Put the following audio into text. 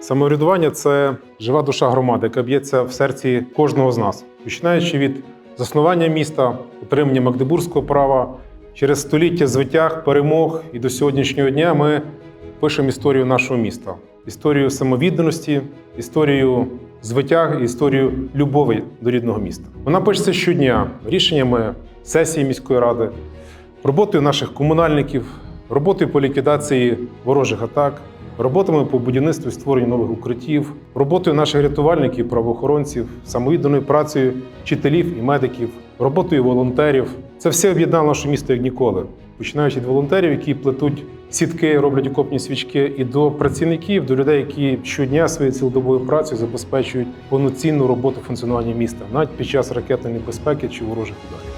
Самоврядування це жива душа громади, яка б'ється в серці кожного з нас, починаючи від заснування міста, отримання магдебурзького права. Через століття звитяг, перемог і до сьогоднішнього дня ми пишемо історію нашого міста, історію самовідданості, історію звитяг, і історію любові до рідного міста. Вона пишеться щодня рішеннями сесії міської ради, роботою наших комунальників, роботою по ліквідації ворожих атак, роботами по будівництву і створенню нових укриттів, роботою наших рятувальників, правоохоронців, самовідданою працею вчителів і медиків, роботою волонтерів. Це все об'єднало наше місто як ніколи, починаючи від волонтерів, які плетуть сітки, роблять окопні свічки, і до працівників, до людей, які щодня своєю цілодобовою працею забезпечують повноцінну роботу функціонування міста, навіть під час ракетної небезпеки чи ворожих ударів.